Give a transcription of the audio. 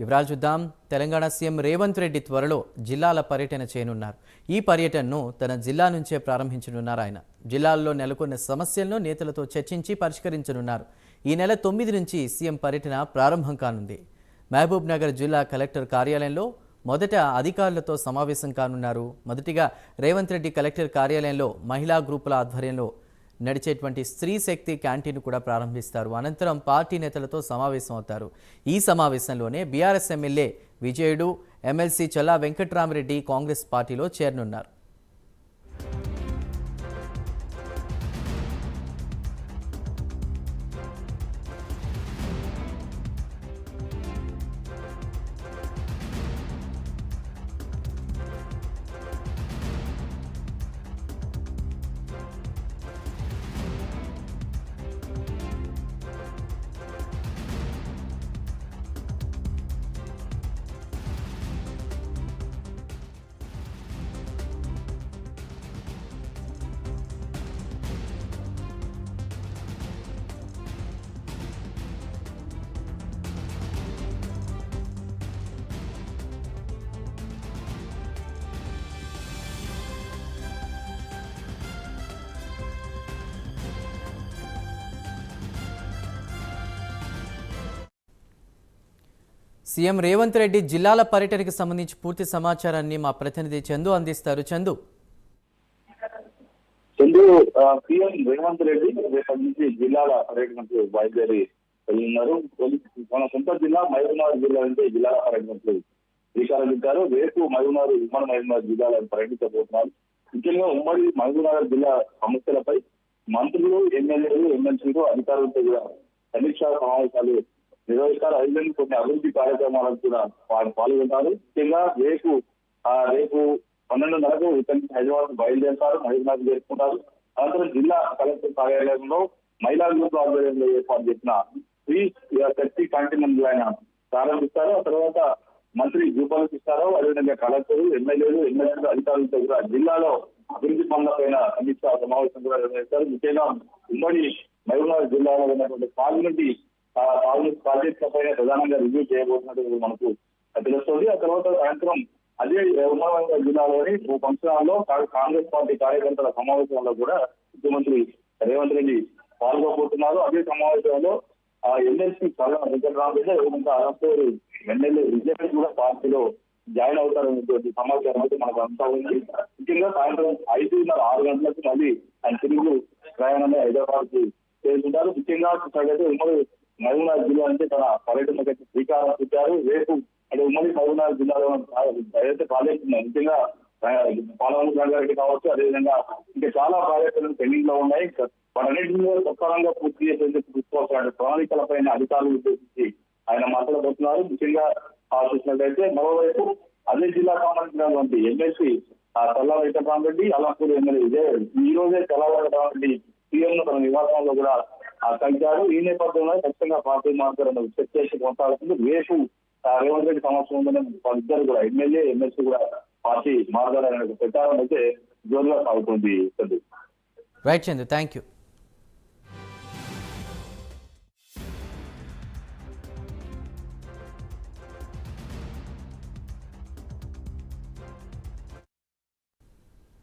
వివరాలు చూద్దాం. తెలంగాణ సీఎం రేవంత్ రెడ్డి త్వరలో జిల్లాల పర్యటన చేయనున్నారు. ఈ పర్యటనను తన జిల్లా నుంచే ప్రారంభించనున్నారు ఆయన. జిల్లాల్లో నెలకొన్న సమస్యలను నేతలతో చర్చించి పరిష్కరించనున్నారు. ఈ నెల తొమ్మిది నుంచి సీఎం పర్యటన ప్రారంభం కానుంది. మహబూబ్ నగర్ జిల్లా కలెక్టర్ కార్యాలయంలో మొదట అధికారులతో సమావేశం కానున్నారు. మొదటిగా రేవంత్ రెడ్డి కలెక్టర్ కార్యాలయంలో మహిళా గ్రూపుల ఆధ్వర్యంలో నడిచేటువంటి స్త్రీ శక్తి క్యాంటీన్ కూడా ప్రారంభిస్తారు. అనంతరం పార్టీ నేతలతో సమావేశం అవుతారు. ఈ సమావేశంలోనే BRS MLA Vijayudu MLC Challa Venkatramareddy Congress పార్టీలో చేరనున్నారు. సీఎం రేవంత్ రెడ్డి జిల్లాల పర్యటనకు సంబంధించి పూర్తి సమాచారాన్ని మా ప్రతినిధి చందు అందిస్తారు. చందు. చందు సీఎం రేవంత్ రెడ్డి రేపటి నుంచి జిల్లాల పర్యటనకు బయలుదేరి వెళ్ళున్నారు మన సొంత జిల్లా మహబూబ్నగర్ జిల్లా నుంచి జిల్లాల పర్యటనకు శ్రీకారం చుట్టారు రేపు మహబూబ్నగర్ ఉమ్మడి మహబూబ్నగర్ జిల్లాలను పర్యటించబోతున్నారు. ముఖ్యంగా ఉమ్మడి మహబూబ్నగర్ జిల్లా సమస్యలపై మంత్రులు ఎమ్మెల్యేలు ఎమ్మెల్సీలు అధికారులతో కూడా సమీక్షా సమావేశాలు నిర్వహిస్తారు అదేవిధంగా కొన్ని అభివృద్ధి కార్యక్రమాలకు కూడా వారు పాల్గొంటారు. ముఖ్యంగా రేపు ఆ రేపు పన్నెండున్నరకు ఇక్కడి నుంచి హైదరాబాద్ బయలుదేరుతారు. హైదరాబాద్ చేరుకుంటారు. అనంతరం జిల్లా కలెక్టర్ కార్యాలయంలో మహిళా గ్రూప్ ఆధ్వర్యంలో ఏర్పాటు చేసిన ఫ్రీ శక్తి కాంటినెంట్ ఆయన ప్రారంభిస్తారు. ఆ తర్వాత మంత్రి గ్రూపాలకు ఇస్తారు అదేవిధంగా కలెక్టర్ ఎమ్మెల్యేలు ఎమ్మెల్యేలు అధికారులతో కూడా జిల్లాలో అభివృద్ధి పనులపైన సమీక్ష సమావేశం కూడా నిర్వహిస్తారు. ముఖ్యంగా ఉమ్మడి మహబూబ్నగర్ జిల్లాలో ఉన్నటువంటి పాల్గొంటి ప్రాజెక్ట్ ప్రాజెక్టుల పైన ప్రధానంగా రివ్యూ చేయబోతున్నట్టు మనకు తెలుస్తుంది. ఆ తర్వాత సాయంత్రం అదే ఉమ్మడి జిల్లాలోని ఓ కాంగ్రెస్ పార్టీ కార్యకర్తల సమావేశంలో కూడా ముఖ్యమంత్రి రేవంత్ రెడ్డి పాల్గొబోతున్నారు అదే సమావేశంలో ఆ ఎమ్మెల్సీ చాలా వెంకటరామరెడ్డి అదేవిధంగా ఎమ్మెల్యే విజయ్ కూడా పార్టీలో జాయిన్ అవుతారనేటువంటి సమాచారం అయితే మనకు అంతా ఉంది. ముఖ్యంగా సాయంత్రం ఐదున్నర ఆరు గంటలకు మళ్ళీ ఆయన తిరుగు ప్రయాణమే హైదరాబాద్కి చేస్తుంటారు ముఖ్యంగా ఉమ్మడి మహబూబ్నగర్ జిల్లా అంటే తన పర్యటనకు అయితే శ్రీకారం చుట్టారు. రేపు అంటే ఉమ్మడి మహబూబ్నగర్ జిల్లాలో ఏదైతే ప్రాజెక్టు ఉన్నాయో ముఖ్యంగా పాలమూరు రంగారెడ్డి కావచ్చు అదేవిధంగా ఇంకా చాలా ప్రాజెక్టులు పెండింగ్లో ఉన్నాయి. వాటన్నింటినీ సత్వరంగా పూర్తి చేసేందుకు తీసుకోవాల్సిన ప్రణాళికల పైన అధికారులు ఉద్దేశించి ఆయన మాట్లాడబోతున్నారు ముఖ్యంగా ఆలోచించినట్లయితే మరోవైపు అదే జిల్లాకు సంబంధించినటువంటి ఎమ్మెల్సీ తల్లా వెంకటరామరెడ్డి అలంపూర్ ఎమ్మెల్యే విజయ్ ఈ రోజే చల్లా వెంకటరామరెడ్డి సీఎం తన నివాసంలో కూడా ఆ, ఈ నేపథ్యంలో ఖచ్చితంగా పార్టీ మార్గాలను చర్చ చేసి కొనసాగుతుంది రేపు రేవంత్ రెడ్డి సమస్య ఉందని వాళ్ళిద్దరు కూడా ఎమ్మెల్యే ఎమ్మెల్సీ కూడా పార్టీ మార్గాలను ప్రచారం అయితే జోరుగా సాగుతుంది. Right Chandra thank you